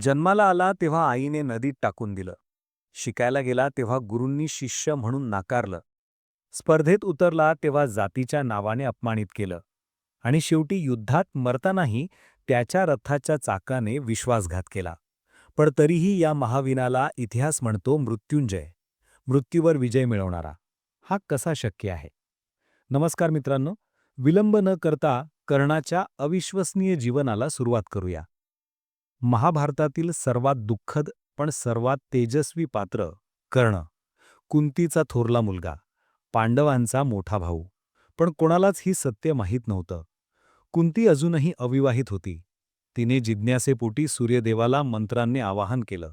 जन्माला आला तेव्हा आईने नदीत टाकून दिलं. शिकायला गेला तेव्हा गुरूंनी शिष्य म्हणून नाकारलं. स्पर्धेत उतरला तेव्हा जातीच्या नावाने अपमानित केलं. आणि शेवटी युद्धात मरतानाही त्याच्या रथाच्या चाकाने विश्वासघात केला. पण तरीही या महाविनाला इतिहास म्हणतो मृत्युंजय. मृत्यूवर विजय मिळवणारा. हा कसा शक्य आहे? नमस्कार मित्रांनो. विलंब न करता कर्णाच्या अविश्वसनीय जीवनाला सुरुवात करूया. महाभारतातील सर्वात दुःखद पण सर्वात तेजस्वी पात्र कर्ण. कुंतीचा थोरला मुलगा पांडवांचा मोठा भाऊ. पण कोणालाच ही सत्य माहीत नव्हतं. कुंती अजूनही अविवाहित होती. तिने जिज्ञासेपोटी सूर्यदेवाला मंत्रांनी आवाहन केलं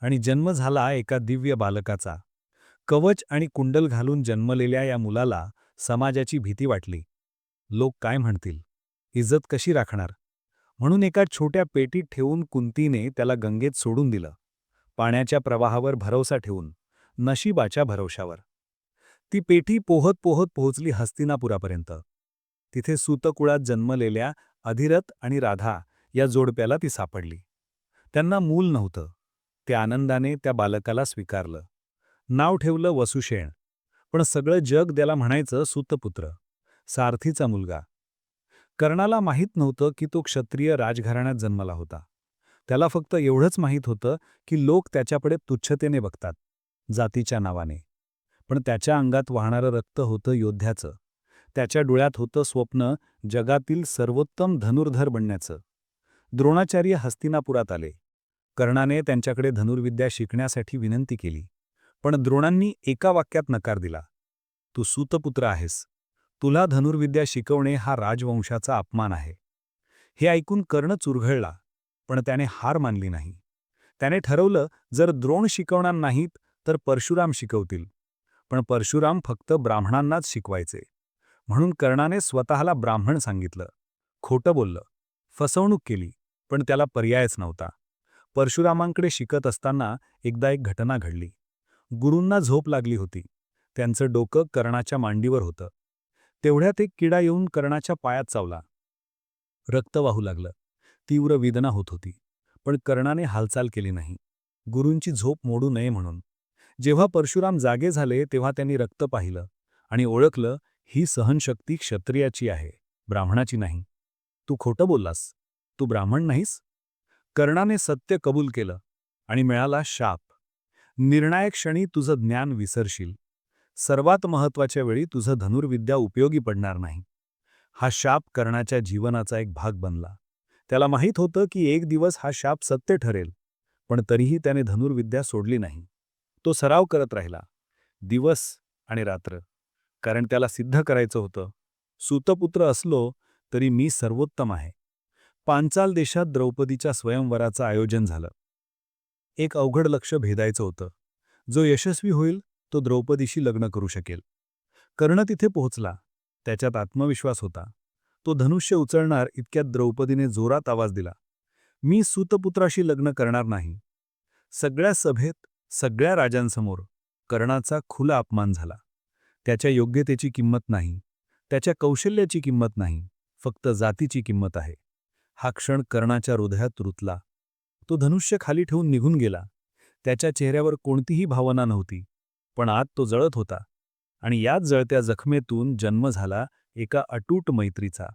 आणि जन्म झाला एका दिव्य बालकाचा. कवच आणि कुंडल घालून जन्मलेल्या या मुलाला समाजाची भीती वाटली. लोक काय म्हणतील? इज्जत कशी राखणार? म्हणून एका छोट्या पेटीत ठेवून कुंतीने त्याला गंगेत सोडून दिलं. पाण्याच्या प्रवाहावर भरवसा ठेवून नशिबाच्या भरवशावर. ती पेटी पोहत पोहत पोहोचली हस्तिनापुरापर्यंत. तिथे सूतकुळात जन्मलेल्या अधिरथ आणि राधा या जोडप्याला ती सापडली. त्यांना मूल नव्हतं. त्या आनंदाने त्या बालकाला स्वीकारलं. नाव ठेवलं वसुशेण. पण सगळं जग त्याला म्हणायचं सुतपुत्र. सारथीचा मुलगा. कर्णाला माहीत नव्हतं की तो क्षत्रिय राजघराण्यात जन्मला होता. त्याला फक्त एवढंच माहीत होतं की लोक त्याच्याकडे तुच्छतेने बघतात जातीच्या नावाने. पण त्याच्या अंगात वाहणारं रक्त होतं योद्ध्याचं. त्याच्या डोळ्यात होतं स्वप्न जगातील सर्वोत्तम धनुर्धर बनण्याचं. द्रोणाचार्य हस्तिनापुरात आले. कर्णाने त्यांच्याकडे धनुर्विद्या शिकण्यासाठी विनंती केली. पण द्रोणांनी एका वाक्यात नकार दिला. तू सूतपुत्र आहेस. तुला धनुर्विद्या शिकवणे हा राजवंशाचा अपमान आहे. हे ऐकून कर्ण चुरघळला पण त्याने हार मानली नाही. त्याने ठरवलं जर द्रोण शिकवणार नाहीत तर परशुराम शिकवतील. पण परशुराम फक्त ब्राह्मणांनाच शिकवायचे. म्हणून कर्णाने स्वतःला ब्राह्मण सांगितलं. खोटं बोललं. फसवणूक केली पण त्याला पर्यायच नव्हता. परशुरामांकडे शिकत असताना एकदा एक घटना घडली. गुरूंना झोप लागली होती. त्यांचं डोकं कर्णाच्या मांडीवर होतं. तेवढ्यात एक किडा येऊन कर्णाच्या पायात चावला. रक्त वाहू लागलं. तीव्र वेदना होत होती. पण कर्णाने हालचाल केली नाही. गुरूंची झोप मोडू नये म्हणून. जेव्हा परशुराम जागे झाले तेव्हा त्यांनी रक्त पाहिलं आणि ओळखलं ही सहनशक्ती क्षत्रियाची आहे ब्राह्मणाची नाही. तू खोटं बोललास. तू ब्राह्मण नाहीस? कर्णाने सत्य कबूल केलं आणि मिळाला शाप. निर्णायक क्षणी तुझं ज्ञान विसरशील. सर्वात महत्त्वाच्या वेळी तुझं धनुर्विद्या उपयोगी पडणार नाही. हा शाप कर्णाच्या जीवनाचा एक भाग बनला. त्याला माहीत होतं की एक दिवस हा शाप सत्य ठरेल पण तरीही त्याने धनुर्विद्या सोडली नाही. तो सराव करत राहिला दिवस आणि रात्र. कारण त्याला सिद्ध करायचं होतं. सुतपुत्र असलो तरी मी सर्वोत्तम आहे. पांचाल देशात द्रौपदीच्या स्वयंवराचं आयोजन झालं. एक अवघड लक्ष भेदायचं होतं. जो यशस्वी होईल तो द्रौपदीशी लग्न करू शकेल. कर्ण तिथे पोहोचला. त्याच्यात आत्मविश्वास होता. तो धनुष्य उचलणार इतक्यात द्रौपदीने जोरात आवाज दिला. मी सुतपुत्राशी लग्न करणार नाही. सगळ्या सभेत सगळ्या राजांसमोर कर्णाचा खुला अपमान झाला. त्याच्या योग्यतेची किंमत नाही. त्याच्या कौशल्याची किंमत नाही. फक्त जातीची किंमत आहे. हा क्षण कर्णाच्या हृदयात रुतला. तो धनुष्य खाली ठेवून निघून गेला. त्याच्या चेहऱ्यावर कोणतीही भावना नव्हती. पण आत तो जळत होता आणि याच जळत्या जखमेतून जन्म झाला एका अटूट मैत्रीचा.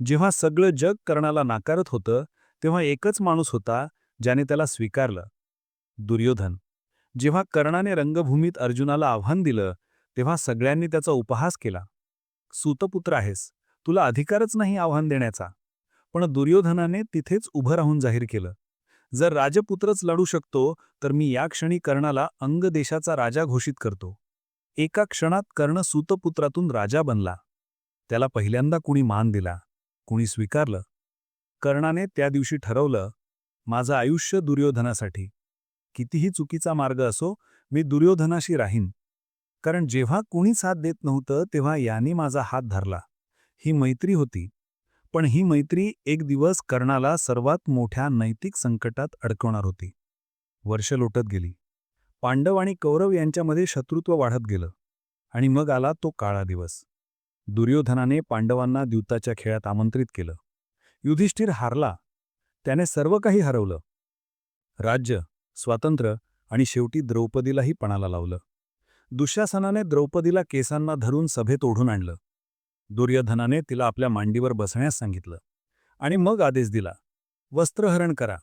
जेव्हा सगळं जग कर्णाला नाकारत होतं तेव्हा एकच माणूस होता ज्याने त्याला स्वीकारलं. दुर्योधन. जेव्हा कर्णाने रंगभूमीत अर्जुनाला आव्हान दिलं तेव्हा सगळ्यांनी त्याचा उपहास केला. सूतपुत्र आहेस तुला अधिकारच नाही आव्हान देण्याचा. पण दुर्योधनाने तिथेच उभं राहून जाहीर केलं. जर राजपुत्रच लढू शकतो तर मी या क्षणी कर्णाला अंग देशाचा राजा घोषित करतो. एका क्षणात कर्ण सूतपुत्रातून राजा बनला. त्याला पहिल्यांदा कुणी मान दिला. कुणी स्वीकारलं. कर्णाने त्या दिवशी ठरवलं माझं आयुष्य दुर्योधनासाठी. कितीही चुकीचा मार्ग असो मी दुर्योधनाशी राहीन. कारण जेव्हा कुणी साथ देत नव्हतं तेव्हा याने माझा हात धरला. ही मैत्री होती. पण ही मैत्री एक दिवस कर्णाला सर्वात मोठ्या नैतिक संकटात अडकवणार होती. वर्ष लोटत गेली. पांडव आणि कौरव यांच्यामध्ये शत्रुत्व वाढत गेलं. आणि मग आला तो काळा दिवस. दुर्योधनाने पांडवांना द्यूताच्या खेळात आमंत्रित केलं. युधिष्ठिर हारला. त्याने सर्व काही हरवलं. राज्य स्वातंत्र्य आणि शेवटी द्रौपदीलाही पणाला लावलं. दुःशासनाने द्रौपदीला केसांना धरून सभेत ओढून आणलं. दुर्योधनाने तिला आपल्या मांडीवर बसण्यास सांगितलं आणि मग आदेश दिला वस्त्रहरण करा.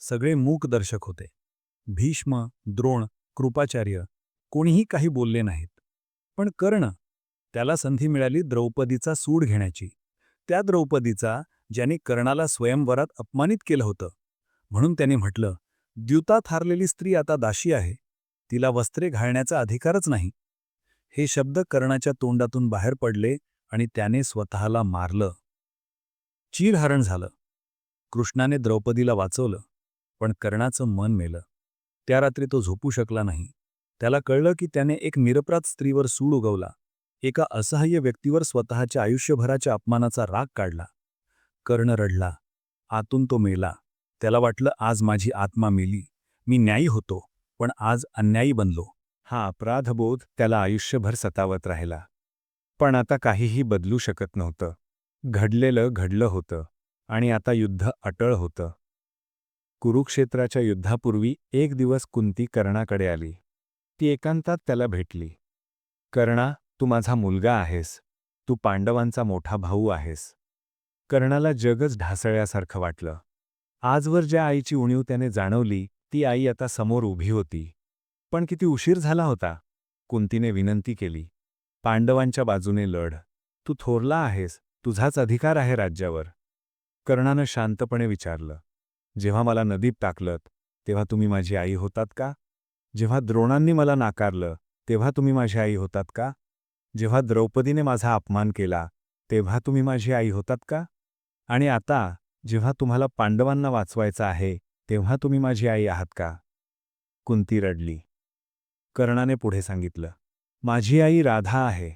सगळे मूक दर्शक होते. भीष्म द्रोण कृपाचार्य कोणीही काही बोलले नाहीत. पण कर्ण त्याला संधी मिळाली द्रौपदीचा सूड घेण्याची. त्या द्रौपदीचा ज्याने कर्णाला स्वयंवरात अपमानित केलं होतं म्हणून त्याने म्हटलं द्युता थारलेली स्त्री आता दाशी आहे. तिला वस्त्रे घालण्याचा अधिकारच नाही. हे शब्द कर्णाच्या तोंडातून बाहेर पडले आणि त्याने स्वतःला मारलं. चीरहरण झालं. कृष्णाने द्रौपदीला वाचवलं पण कर्णाचं मन मेलं. त्या रात्री तो झोपू शकला नाही. त्याला कळलं की त्याने एक निरपराध स्त्रीवर सूड उगवला. एका असहाय्य व्यक्तीवर स्वतःच्या आयुष्यभराच्या अपमानाचा राग काढला. कर्ण रडला. आतून तो मेला. त्याला वाटलं आज माझी आत्मा मेली. मी न्यायी होतो पण आज अन्यायी बनलो. हा अपराधबोध त्याला आयुष्यभर सतावत राहिला. पण आता काहीही बदलू शकत नव्हतं. घडलेलं घडलं होतं आणि आता युद्ध अटळ होतं. कुरुक्षेत्राच्या युद्धापूर्वी एक दिवस कुंती कर्णाकडे आली. ती एकांतात त्याला भेटली. कर्णा तू माझा मुलगा आहेस. तू पांडवांचा मोठा भाऊ आहेस. कर्णाला जगच ढासळल्यासारखं वाटलं. आजवर ज्या आईची उणीव त्याने जाणवली ती आई आता समोर उभी होती. पण किती उशीर झाला होता? कुंतीने विनंती केली. पांडवांच्या बाजूने लढ. तू थोरला आहेस. तुझाच अधिकार आहे राज्यावर. कर्णानं शांतपणे विचारलं. जेव्हा मला नदीत टाकलत तेव्हा तुम्ही माझी आई होतात का? जेव्हा द्रोणांनी मला नाकारलं तेव्हा तुम्ही माझी आई होतात का? जेव्हा द्रौपदीने माझा अपमान केला तेव्हा तुम्ही माझी आई होतात का? आणि आता जेव्हा तुम्हाला पांडवांना वाचवायचं आहे तेव्हा तुम्ही माझी आई आहात का? कुंती रडली. कर्णाने पुढे सांगितलं. माझी आई राधा आहे.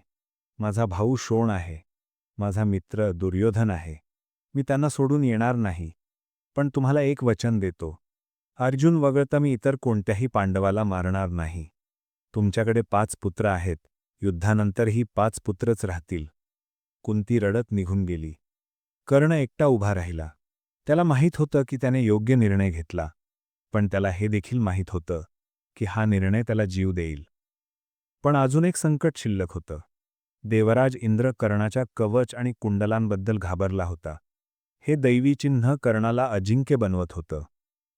माझा भाऊ शोण आहे. माझा मित्र दुर्योधन आहे. मी त्यांना सोडून येणार नाही. पण तुम्हाला एक वचन देतो. अर्जुन वगळता मी इतर कोणत्याही पांडवाला मारणार नाही. तुमच्याकडे पाच पुत्र आहेत. युद्धानंतरही पाच पुत्रच राहतील. कुंती रडत निघून गेली. कर्ण एकटा उभा राहिला. त्याला माहीत होतं की त्याने योग्य निर्णय घेतला. पण त्याला हे देखील माहीत होतं की हा निर्णय त्याला जीव देईल. पण अजून एक संकट शिल्लक होतं. देवराज इंद्र कर्णाच्या कवच आणि कुंडलांबद्दल घाबरला होता. हे दैवी चिन्ह कर्णाला अजिंक्य बनवत होतं.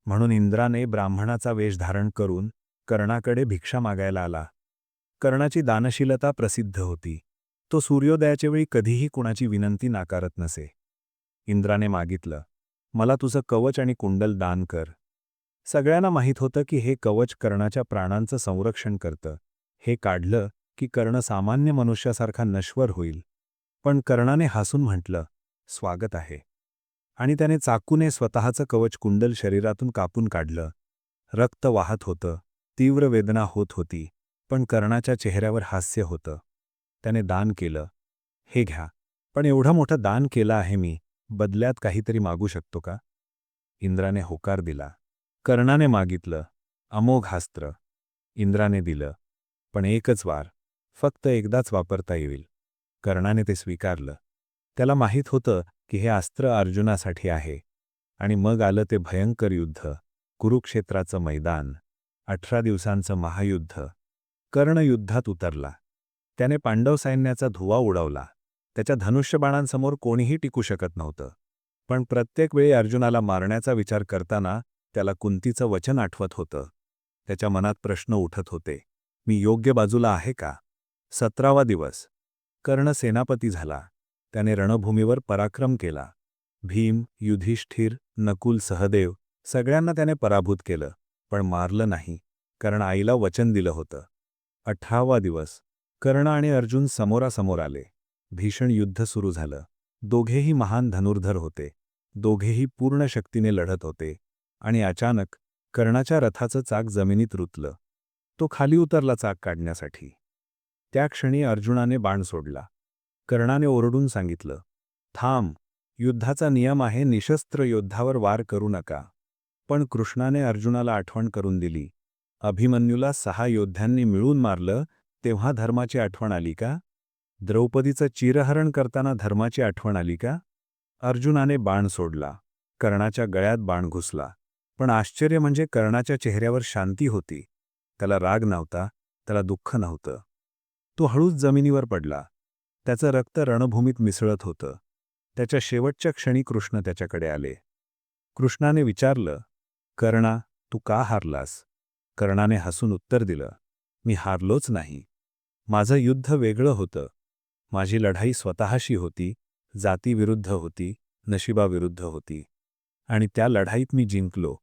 म्हणून इंद्राने ब्राह्मणाचा वेश धारण करून कर्णाकडे भिक्षा मागायला आला. कर्णाची दानशीलता प्रसिद्ध होती. तो सूर्योदयाच्या वेळी कधीही कुणाची विनंती नाकारत नसे. इंद्राने मागितलं मला तुझं कवच आणि कुंडल दान कर. सगळ्यांना माहीत होतं की हे कवच कर्णाच्या प्राणांचं संरक्षण करतं. हे काढलं की कर्ण सामान्य मनुष्यासारखा नश्वर होईल. पण कर्णाने हसून म्हटलं स्वागत आहे. आणि त्याने चाकूने स्वतःचं कवच कुंडल शरीरातून कापून काढलं. रक्त वाहत होतं तीव्र वेदना होत होती पण कर्णाच्या चेहऱ्यावर हास्य होतं. त्याने दान केलं हे घ्या पण एवढं मोठं दान केलं आहे मी बदल्यात काहीतरी मागू शकतो का? इंद्राने होकार दिला. कर्णाने मागितलं अमोघ हास्त्र. इंद्राने दिलं पण एकच वार फक्त एकदाच वापरता येईल. कर्णाने ते स्वीकारलं. त्याला माहीत होतं की हे अस्त्र अर्जुनासाठी आहे. आणि मग आलं ते भयंकर युद्ध कुरुक्षेत्राचं मैदान अठरा दिवसांचं महायुद्ध. कर्ण युद्धात उतरला. त्याने पांडव सैन्याचा धुवा उडवला. त्याच्या धनुष्यबाणांसमोर कोणीही टिकू शकत नव्हतं. पण प्रत्येक वेळी अर्जुनाला मारण्याचा विचार करताना त्याला कुंतीचं वचन आठवत होतं. त्याच्या मनात प्रश्न उठत होते. मी योग्य बाजूला आहे का? सतरावा दिवस. कर्ण सेनापती झाला. त्याने रणभूमीवर पराक्रम केला. भीम युधिष्ठिर नकुल सहदेव सगळ्यांना त्याने पराभूत केलं पण मारलं नाही कारण आईला वचन दिलं होतं. अठरावा दिवस. कर्ण आणि अर्जुन समोरासमोर आले. भीषण युद्ध सुरू झालं. दोघेही महान धनुर्धर होते. दोघेही पूर्ण शक्तीने लढत होते. आणि अचानक कर्णाच्या रथाचं चाक जमिनीत रुतलं. तो खाली उतरला चाक काढण्यासाठी. त्या क्षणी अर्जुनाने बाण सोडला. कर्णाने ओरडून सांगितलं थांब युद्धाचा नियम आहे निशस्त्र योद्धावर वार करू नका. पण कृष्णाने अर्जुनाला आठवण करून दिली. अभिमन्यूला सहा योद्ध्यांनी मिळून मारलं तेव्हा धर्माची आठवण आली का? द्रौपदीचं चिरहरण करताना धर्माची आठवण आली का? अर्जुनाने बाण सोडला. कर्णाच्या गळ्यात बाण घुसला. पण आश्चर्य म्हणजे कर्णाच्या चेहऱ्यावर शांती होती. त्याला राग नव्हता त्याला दुःख नव्हतं. तो हळूच जमिनीवर पडला. त्याचं रक्त रणभूमीत मिसळत होतं. त्याच्या शेवटच्या क्षणी कृष्ण त्याच्याकडे आले. कृष्णाने विचारलं कर्णा तू का हारलास? कर्णाने हसून उत्तर दिलं मी हारलोच नाही. माझं युद्ध वेगळं होतं. माझी लढाई स्वतःशी होती जातीविरुद्ध होती नशिबाविरुद्ध होती. आणि त्या लढाईत मी जिंकलो.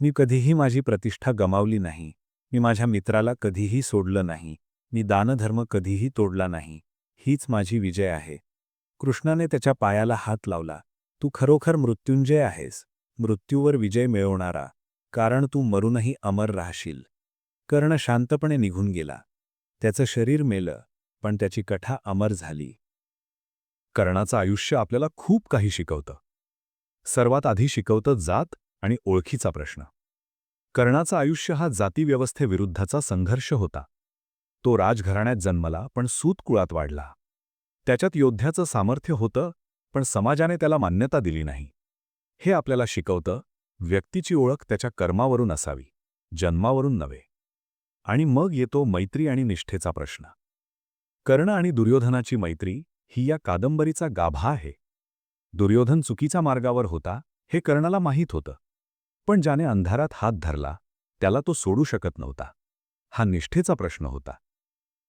मी कधीही माझी प्रतिष्ठा गमावली नाही. मी माझ्या मित्राला कधीही सोडलं नाही. मी दानधर्म कधीही तोडला नाही. हीच माझी विजय आहे. कृष्णाने त्याच्या पायाला हात लावला. तू खरोखर मृत्युंजय आहेस. मृत्यूवर विजय मिळवणारा. कारण तू मरूनही अमर राहशील. कर्ण शांतपणे निघून गेला. त्याचं शरीर मेलं पण त्याची कथा अमर झाली. कर्णाचं आयुष्य आपल्याला खूप काही शिकवतं. सर्वात आधी शिकवतं जात आणि ओळखीचा प्रश्न. कर्णाचं आयुष्य हा जातीव्यवस्थेविरुद्धचा संघर्ष होता. तो राजघराण्यात जन्मला पण सूतकुळात वाढला. त्याच्यात योद्ध्याचं सामर्थ्य होतं पण समाजाने त्याला मान्यता दिली नाही. हे आपल्याला शिकवतं व्यक्तीची ओळख त्याच्या कर्मावरून असावी जन्मावरून नव्हे. आणि मग येतो मैत्री आणि निष्ठेचा प्रश्न. कर्ण आणि दुर्योधनाची मैत्री ही या कादंबरीचा गाभा आहे. दुर्योधन चुकीचा मार्गावर होता हे कर्णाला माहीत होतं. पण ज्याने अंधारात हात धरला त्याला तो सोडू शकत नव्हता. हा निष्ठेचा प्रश्न होता.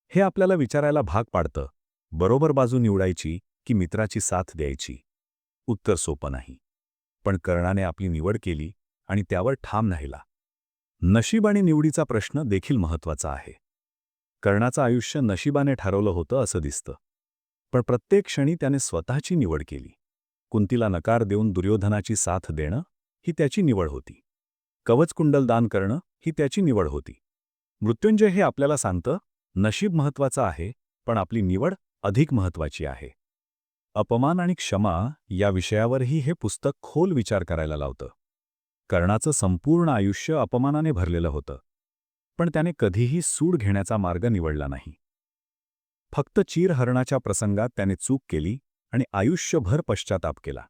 हे आपल्याला विचारायला भाग पाडतं बरोबर बाजू निवडायची की मित्राची साथ द्यायची? उत्तर सोपं नाही. पण कर्णाने आपली निवड केली आणि त्यावर ठाम राहिला. नशीब आणि निवडीचा प्रश्न देखील महत्त्वाचा आहे. कर्णाचं आयुष्य नशिबाने ठरवलं होतं असं दिसतं. पण प्रत्येक क्षणी त्याने स्वतःची निवड केली. कुंतीला नकार देऊन दुर्योधनाची साथ देणं ही त्याची निवड होती. कवचकुंडल दान करणं ही त्याची निवड होती. मृत्युंजय हे आपल्याला सांगतं नशीब महत्वाचं आहे पण आपली निवड अधिक महत्वाची आहे. अपमान आणि क्षमा या विषयावरही हे पुस्तक खोल विचार करायला लावतं. कर्णाचं संपूर्ण आयुष्य अपमानाने भरलेलं होतं. पण त्याने कधीही सूड घेण्याचा मार्ग निवडला नाही. फक्त चीरहरणाच्या प्रसंगात त्याने चूक केली आणि आयुष्यभर पश्चाताप केला.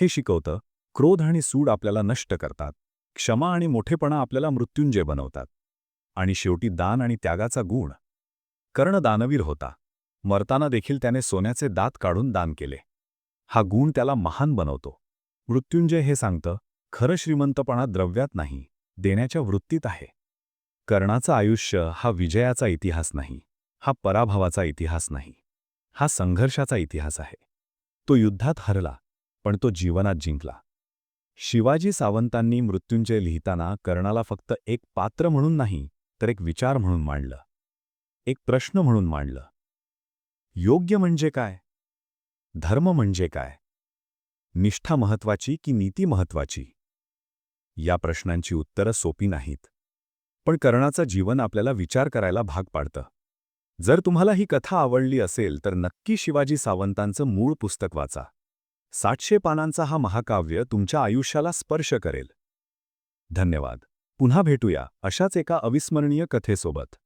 हे शिकवतं क्रोध आणि सूड आपल्याला नष्ट करतात. क्षमा आणि मोठेपणा आपल्याला मृत्युंजय बनवतात. आणि शेवटी दान आणि त्यागाचा गुण. कर्ण दानवीर होता. मरताना देखील त्याने सोन्याचे दात काढून दान केले. हा गुण त्याला महान बनवतो. मृत्युंजय हे सांगतं खरं श्रीमंतपणा द्रव्यात नाही देण्याच्या वृत्तीत आहे. कर्णाचं आयुष्य हा विजयाचा इतिहास नाही हा पराभवाचा इतिहास नाही हा संघर्षाचा इतिहास आहे. तो युद्धात हरला पण तो जीवनात जिंकला. शिवाजी सावंतांनी मृत्युंजय लिहिताना कर्णाला फक्त एक पात्र म्हणून नाही तर एक विचार म्हणून मांडलं. एक प्रश्न म्हणून मांडलं. योग्य म्हणजे काय? धर्म म्हणजे काय? निष्ठा महत्वाची की नीती महत्वाची? या प्रश्नांची उत्तरं सोपी नाहीत. पण कर्णाचं जीवन आपल्याला विचार करायला भाग पाडतं. जर तुम्हाला ही कथा आवडली असेल तर नक्की शिवाजी सावंतांचं मूळ पुस्तक वाचा. सातशे पानांचा हा महाकाव्य तुमच्या आयुष्याला स्पर्श करेल. धन्यवाद. पुन्हा भेटूया अशाच एका अविस्मरणीय कथेसोबत.